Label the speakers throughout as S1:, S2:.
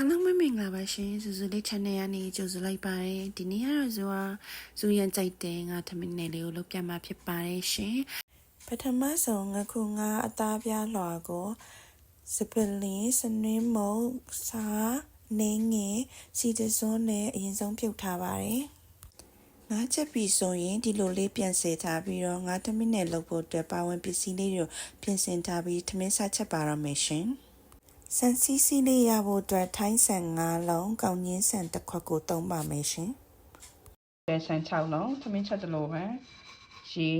S1: အားလုံးပဲမင်္ဂလာပါရှင်စူစူလေး channel ကနေကြိုဆိုလိုက်ပါတယ်ဒီနေ့ကတော့ဇူဟာဇူရန်ကြိုက်တယ်ငါသမီးနယ်လေးကိုလုပ်ပြမှာဖြစ်ပါတယ်ရှင်ပထမဆုံးငခုငါအသားပြားလွှာကိုစပလင်းစနင်းမုံစားနေငယ်စီတစွန်းနဲ့အရင်ဆုံးပြုတ်ထားပါတယ်ငါချက်ပြီဆိုရင်ဒီလိုလေးပြန်ဆယ်ထားပြီးတော့ငါသမီးနယ်လုပ်ဖို့အတွက်ပါဝင်ပစ္စည်းလေးတွေကိုပြင်ဆင်ထားပြီးသမင်းစားချက်ပါတော့မယ်ရှင် ဆန်စီစီလေးရဖို့အတွက်ထိုင်းဆန်၅လုံးကောင်းညင်းဆန်တစ်ခွက်ကိုသုံးပါမယ်ရှင်
S2: ပဲဆန်6လုံးသမင်းချက်တလို့ပဲရေ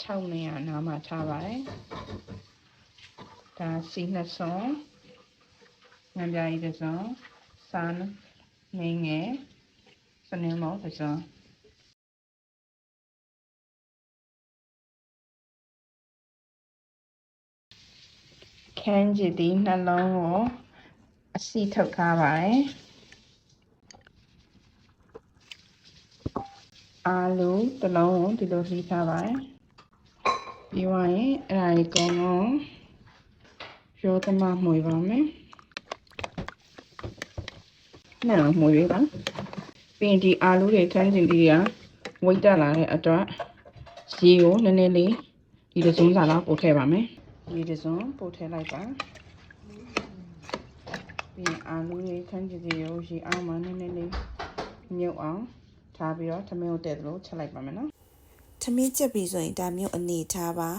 S2: 6နေရနားမှာထားပါတယ်ဒါစီနှစ်စုံငံပြားကြီးတစ်စုံစားနေငယ်စနေမောတစ်စုံ ခန်းကြည့်ဒီနှလုံးကိုအစီထုတ်ထားပါတယ်အာလူတစ်လုံးကိုဒီလိုလှီးထားပါတယ်ပြီးသွားရင်အဲ့ဒါကြီးကောင်းတော့ရောသမမှွေပါမယ်နဲ့တော့မှွေပေးပါပြီးရင်ဒီအာလူတွေခန်းကျင်ဒီတွေကဝိတ်တက်လာတဲ့အတွက်ရေကိုနည်းနည်းလေးဒီတစ်စုံစာလောက်ပို့ထည့်ပါမယ် ရေတစ်စုံပို့ထည့်လိုက်ပါပြီးရင်အာလူတွေခန်းကျင်ဒီကိုရေအောင်မှနည်းနည်းလေးမြုပ်အောင်ထားပြီးတော့သမင်းကိုတည့်သလိုချက်လိုက်ပါမယ်နော်
S1: သမင်းချက်ပြီဆိုရင်ဒါမျိုးအနေထားပါ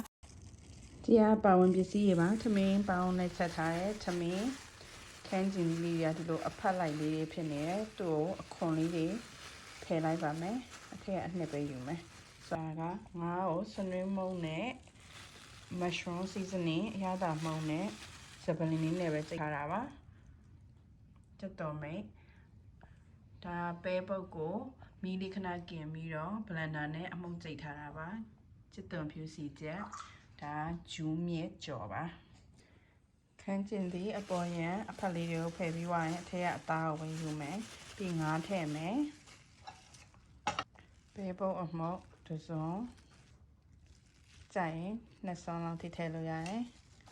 S2: ဒီကပါဝင်ပစ္စည်းတွေပါသမင်းပေါင်းနဲ့ချက်ထားတဲ့သမင်းခန်းကျင်လေးတွေကဒီလိုအဖက်လိုက်လေးတွေဖြစ်နေတယ်သူ့ကိုအခွန်လေးတွေဖယ်လိုက်ပါမယ်အထက်အနှစ်ပဲယူမယ်စာကငါးကိုစနွေးမုံနဲ့ mushroom seasoning အရသာမုံနဲ့စပလင်းလေးနဲ့ပဲချိန်ထားတာပါချက်တော်မိတ်ဒါပဲပုတ်ကိုမီးလေးခဏကင်ပြီးတော့ blender နဲ့အမှုန့်ကျိတ်ထားတာပါချစ်သွန်ဖြူစီချက်ဒါဂျူးမြက်ကြော်ပါခန်းကျင်သည်အပေါ်ရန်အဖက်လေးတွေကိုဖယ်ပြီးွားရင်အထက်ကအသားကိုဝင်ယူမယ်ပြီးငါးထည့်မယ်ပဲပုတ်အမှုန့်တစ်စုံ ကြိုင်နှစ်စုံလောက်ထိထည့်လို့ရတယ်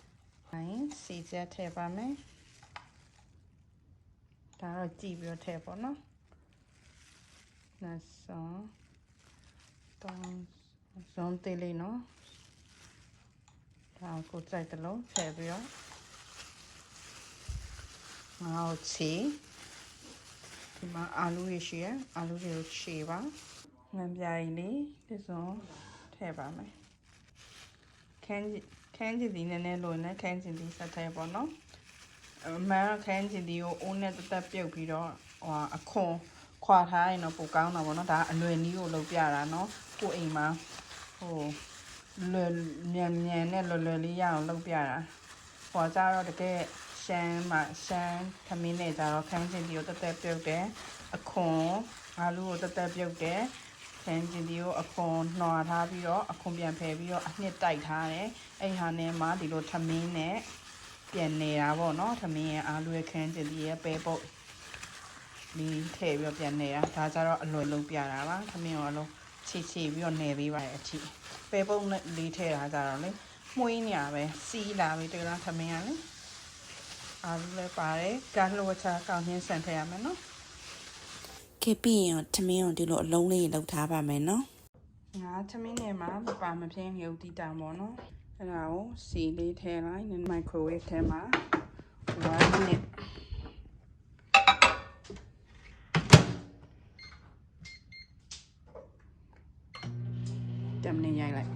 S2: ။နိုင်စီချက်ထည့်ပါမယ်။ဒါတော့ကြည့်ပြီးတော့ထည့်ပေါ့နော်။နှစ်စုံတောင်းဇွန်သေးလေးနော်။ဒါကိုကြိုက်တယ်လို့ထည့်ပြီးတော့ငါ့ကိုချီဒီမှာအာလူတွေရှိရအာလူတွေကိုခြေပါငံပြားကြီးလေးဒီစုံထည့်ပါမယ် ခန်းခန်းကျင်ဒီနည်းနည်းလိုနဲ့ခန်းကျင်ဒီဆက်ထဲပေါ့နော်အမှန်ခန်းကျင်ဒီကိုအိုးနဲ့တက်တက်ပြုတ်ပြီးတော့ဟိုအခွန်ခွာထားရင်တော့ပိုကောင်းတာပေါ့နော်ဒါအလွယ်နီးကိုလုပ်ပြတာနော်ကိုအိမ်မှာဟိုလွယ်မြန်မြန်နဲ့လွယ်လွယ်လေးရအောင်လုပ်ပြတာဟိုကြတော့တကယ်ရှမ်းမှာရှမ်းခမင်းနဲ့ကြတော့ခန်းကျင်ဒီကိုတက်တက်ပြုတ်တယ်အခွန်အာလူကိုတက်တက်ပြုတ်တယ် ခန်းကျင်ဒီကိုအခွန်နှွာထားပြီးတော့အခွန်ပြန်ဖယ်ပြီးတော့အနှစ်တိုက်ထားတယ်အဲ့ဟာနဲ့မှဒီလိုထမင်းနဲ့ပြန်နေတာပေါ့နော်ထမင်းရဲ့အားလွယ်ခန်းကျင်ဒီရဲ့ပဲပုတ်ဒီထည့်ပြီးတော့ပြန်နေတာဒါကြတော့အလွယ်လုံးပြတာပါထမင်းရောအလုံးချီချီပြီးတော့နေပေးပါရဲ့အထိပဲပုတ်နဲ့လေးထည့်တာကြတော့လေမှုင်းနေရပဲစီးလာပြီတကယ်ထမင်းရလေအားလည်းပါတယ်ကလှဝချကောင်းချင်းဆန်ထည့်ရမယ်နော်
S1: ခေပြီးရင်တော့သမင်းကိုဒီလိုအလုံးလေးလောက်ထားပါမယ်နော်
S2: ငါသမင်းထဲမှာမပါမပြင်းရုပ်တီတာပေါ့နော်အဲ့ဒါကိုစီလေးထည့်လိုက်နည်းမိုက်ခရိုဝေ့ထဲမှာ1 minute တမနေရိုက်လိုက်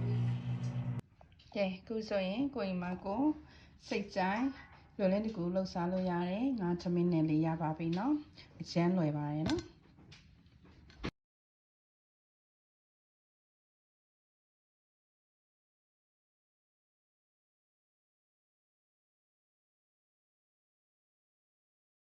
S2: ကဲခုဆိုရင်ကိုအိမ်မကိုစိတ်ကြိုင်လွယ်လင်းတကူလှုပ်ရှားလို့ရတယ်ငါသမင်းနဲ့လေးရပါပြီเนาะအကျန်းလွယ်ပါတယ်เนาะ